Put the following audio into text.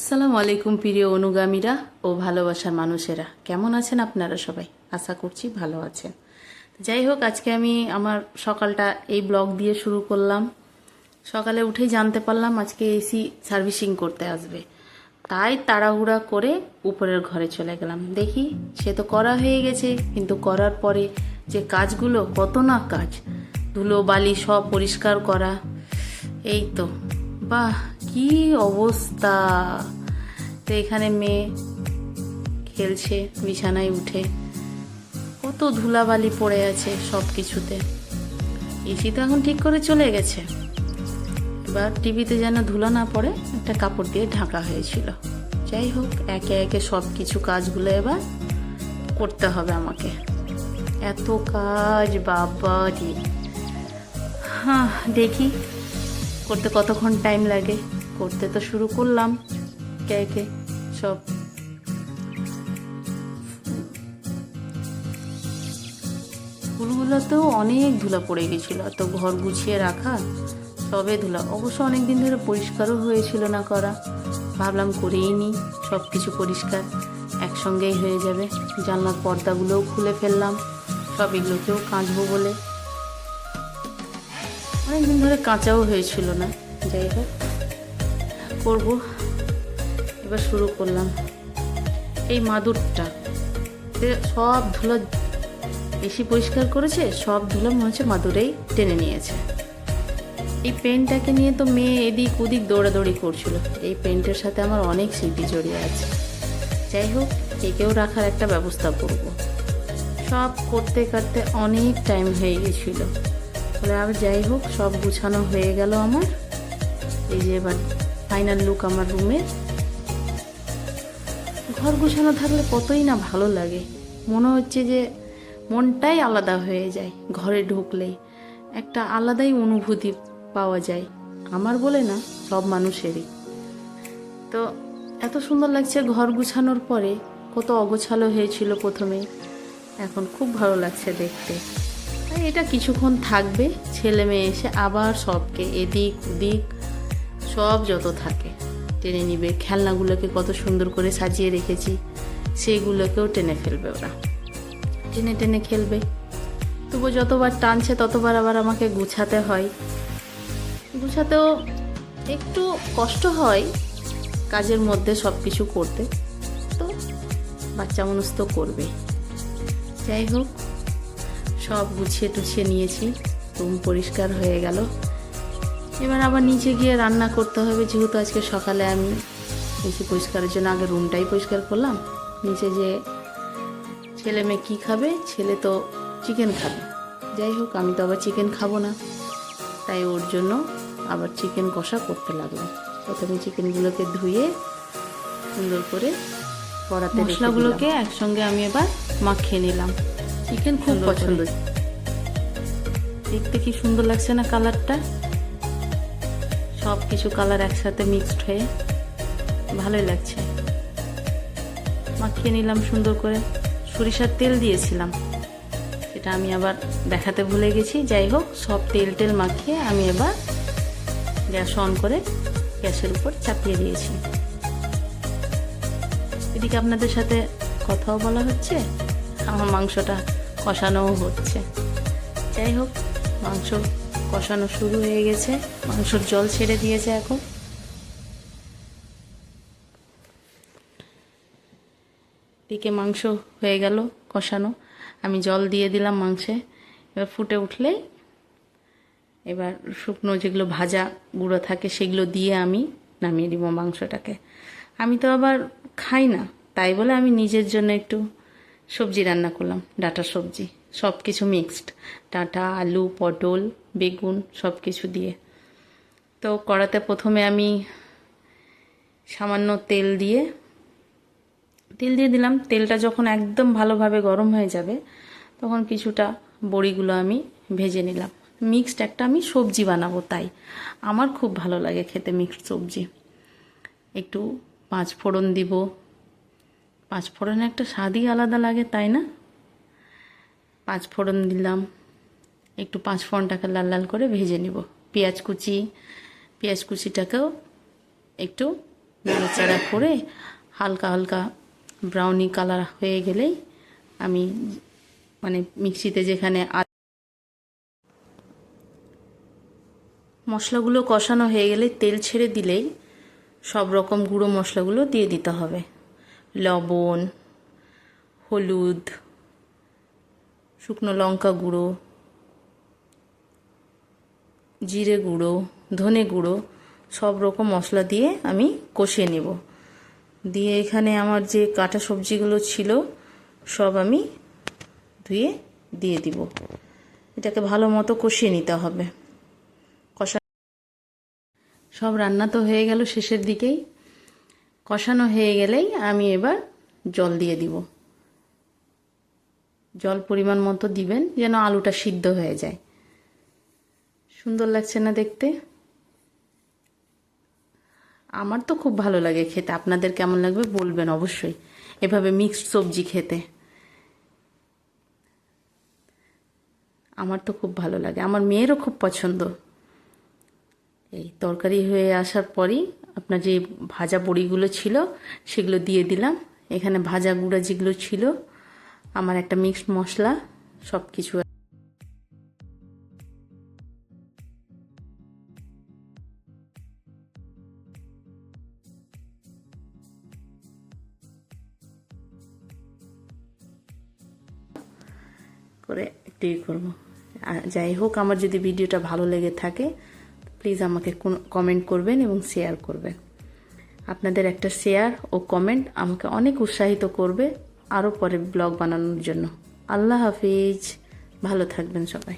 আসসালামু আলাইকুম প্রিয় অনুগামীরা ও ভালোবাসার মানুষেরা। কেমন আছেন আপনারা সবাই? আশা করছি ভালো আছেন। যাই হোক, আজকে আমি আমার সকালটা এই ব্লগ দিয়ে শুরু করলাম। সকালে উঠেই জানতে পারলাম আজকে এসি সার্ভিসিং করতে আসবে। তাই তাড়াহুড়া করে উপরের ঘরে চলে গেলাম। দেখি, সে তো করা হয়ে গেছে, কিন্তু করার পরে যে কাজগুলো, কত না কাজ। ধুলো, বালি সব পরিষ্কার করা। এই তো, বাহ, কি অবস্থা! তো এখানে মেয়ে খেলছে, বিছানায় উঠে। কত ধুলাবালি পড়ে আছে সব কিছুতে এসি তো এখন ঠিক করে চলে গেছে। এবার টিভিতে যেন ধুলো না পড়ে, একটা কাপড় দিয়ে ঢাকা হয়েছিল। যাই হোক, একে একে সব কিছু কাজগুলো এবার করতে হবে আমাকে। এত কাজ বাবা রে হ্যাঁ দেখি, করতে কতক্ষণ টাইম লাগে? করতে তো শুরু করলাম। কে একে সব। ফুলগুলোতেও অনেক ধুলা পড়ে গেছিল তো ঘর গুছিয়ে রাখা, সবে ধুলা। অবশ্য অনেক দিন ধরে পরিষ্কারও হয়েছিল না করা। ভাবলাম করেই নিই সব কিছু পরিষ্কার, একসঙ্গেই হয়ে যাবে। জানলার পর্দাগুলোও খুলে ফেললাম, সব এগুলোকেও কাঁচবো বলে। অনেকদিন ধরে কাঁচাও হয়েছিল না, যাই হোক, করব। এবার শুরু করলাম। এই মাদুরটা সব ধুলো বেশি পরিষ্কার করেছে, সব ধুলো মনে হচ্ছে মাদুরেই টেনে নিয়েছে। এই পেনটাকে নিয়ে তো মেয়ে এদিক ওদিক দৌড়াদৌড়ি করছিল। এই পেনটার সাথে আমার অনেক স্মৃতি জড়িয়ে আছে। যাই হোক, একেও রাখার একটা ব্যবস্থা করব। সব করতে করতে অনেক টাইম হয়ে গেছিল। তাহলে আর যাই হোক, সব গুছানো হয়ে গেল আমার। এই যে এবার ফাইনাল লুক আমার রুমের ঘর গুছানো থাকলে কতই না ভালো লাগে। মনে হচ্ছে যে মনটাই আলাদা হয়ে যায় ঘরে ঢুকলেই। একটা আলাদাই অনুভূতি পাওয়া যায়। আমার বলে না, সব মানুষেরই। তো এত সুন্দর লাগছে ঘর গুছানোর পরে, কত অগোছালো হয়েছিল প্রথমে। এখন খুব ভালো লাগছে দেখতে। আর এটা কিছুক্ষণ থাকবে ছেলে মেয়ে এসে আবার সবকে এদিক ওদিক সব যত থাকে। টেনে নিবে। খেলনাগুলোকে কত সুন্দর করে সাজিয়ে রেখেছি সেইগুলোকেও টেনে ফেলবে ওরা। টেনে টেনে খেলবে। তবু যতবার টানছে ততবার আবার আমাকে গুছাতে হয়। গুছাতেও একটু কষ্ট হয় কাজের মধ্যে সব কিছু করতে। তো বাচ্চা মানুষ তো করবে। যাই হোক, সব গুছিয়ে টুছিয়ে নিয়েছি। রুম পরিষ্কার হয়ে গেল। এবার আবার নিচে গিয়ে রান্না করতে হবে যেহেতু আজকে সকালে আমি বেশি পরিষ্কারের জন্য আগে রুমটাই পরিষ্কার করলাম। নিচে যে ছেলে মেয়ে কী খাবে ছেলে তো চিকেন খাবে। যাই হোক আমি তো আবার চিকেন খাব না। তাই ওর জন্য আবার চিকেন কষা করতে লাগলাম। প্রথমে চিকেনগুলোকে ধুয়ে সুন্দর করে কড়াতে মশলাগুলোকে একসঙ্গে আমি এবার মাখিয়ে নিলাম। চিকেন খুব পছন্দ। দেখতে কি সুন্দর লাগছে না কালারটা? সব কিছু কালার একসাথে মিক্সড হয়ে ভালোই লাগছে। মাখিয়ে নিলাম সুন্দর করে। সরিষার তেল দিয়েছিলাম। সেটা আমি আবার দেখাতে ভুলে গেছি। যাই হোক, সব তেল টেল মাখিয়ে আমি এবার গ্যাস অন করে গ্যাসের উপর চাপিয়ে দিয়েছি। এদিকে আপনাদের সাথে কথাও বলা হচ্ছে, আমার মাংসটা কষানোও হচ্ছে। যাই হোক, মাংস কষানো শুরু হয়ে গেছে। মাংসর জল ছেড়ে দিয়েছে এখন। দিকে মাংস হয়ে গেল কষানো। আমি জল দিয়ে দিলাম মাংসে। এবার ফুটে উঠলেই এবার শুকনো যেগুলো ভাজা গুঁড়ো থাকে সেগুলো দিয়ে আমি নামিয়ে দিব মাংসটাকে। আমি তো আবার খাই না, তাই বলে আমি নিজের জন্য একটু সবজি রান্না করলাম, ডাটা সবজি। সব কিছু মিক্সড ডাঁটা, আলু, পটল, বেগুন সব কিছু দিয়ে। তো কড়াতে প্রথমে আমি সামান্য তেল দিয়ে তেল দিয়ে দিলাম। তেলটা যখন একদম ভালোভাবে গরম হয়ে যাবে, তখন কিছুটা বড়িগুলো আমি ভেজে নিলাম। মিক্সড একটা আমি সবজি বানাবো তাই। আমার খুব ভালো লাগে খেতে মিক্সড সবজি। একটু পাঁচ ফোড়ন দিব। পাঁচ ফোড়নে একটা স্বাদই আলাদা লাগে, তাই না? পাঁচ ফোড়ন দিলাম। একটু পাঁচ ফোড়নটাকে লাল লাল করে ভেজে নিব। পেঁয়াজ কুচি, পেঁয়াজ কুচিটাকেও একটু নাড়াচাড়া করে হালকা হালকা ব্রাউনি কালার হয়ে গেলেই আমি মানে মিক্সিতে যেখানে মশলাগুলো কষানো হয়ে গেলে তেল ছেড়ে দিলেই সব রকম গুঁড়ো মশলাগুলো দিয়ে দিতে হবে। লবণ, হলুদ শুকনো লঙ্কা গুঁড়ো, জিরে গুঁড়ো, ধনে গুঁড়ো, সব রকম মশলা দিয়ে আমি কষিয়ে নেব। দিয়ে এখানে আমার যে কাটা সবজিগুলো ছিল, সব আমি ধুয়ে দিয়ে দিব। এটাকে ভালো মতো কষিয়ে নিতে হবে। কষা সব রান্না তো হয়ে গেল শেষের দিকেই। কষানো হয়ে গেলেই আমি এবার জল দিয়ে দিব। জল পরিমাণ মতো দিবেন, যেন আলুটা সিদ্ধ হয়ে যায়। সুন্দর লাগছে না দেখতে? আমার তো খুব ভালো লাগে খেতে। আপনাদের কেমন লাগবে বলবেন অবশ্যই। এভাবে মিক্সড সবজি খেতে। আমার তো খুব ভালো লাগে। আমার মেয়েরও খুব পছন্দ। এই তরকারি হয়ে আসার পরই আপনার যে ভাজা বড়িগুলো ছিল, সেগুলো দিয়ে দিলাম। এখানে ভাজা গুঁড়া যেগুলো ছিল আমার একটা মিক্সড মশলা সব কিছু করে একটু করব। আর যাই হোক, আমার যদি ভিডিওটা ভালো লেগে থাকে প্লিজ আমাকে কমেন্ট করবেন এবং শেয়ার করবেন। আপনাদের একটা শেয়ার ও কমেন্ট আমাকে অনেক উৎসাহিত করবে। আরও পরে ব্লগ বানানোর জন্য। আল্লাহ হাফিজ। ভালো থাকবেন সবাই।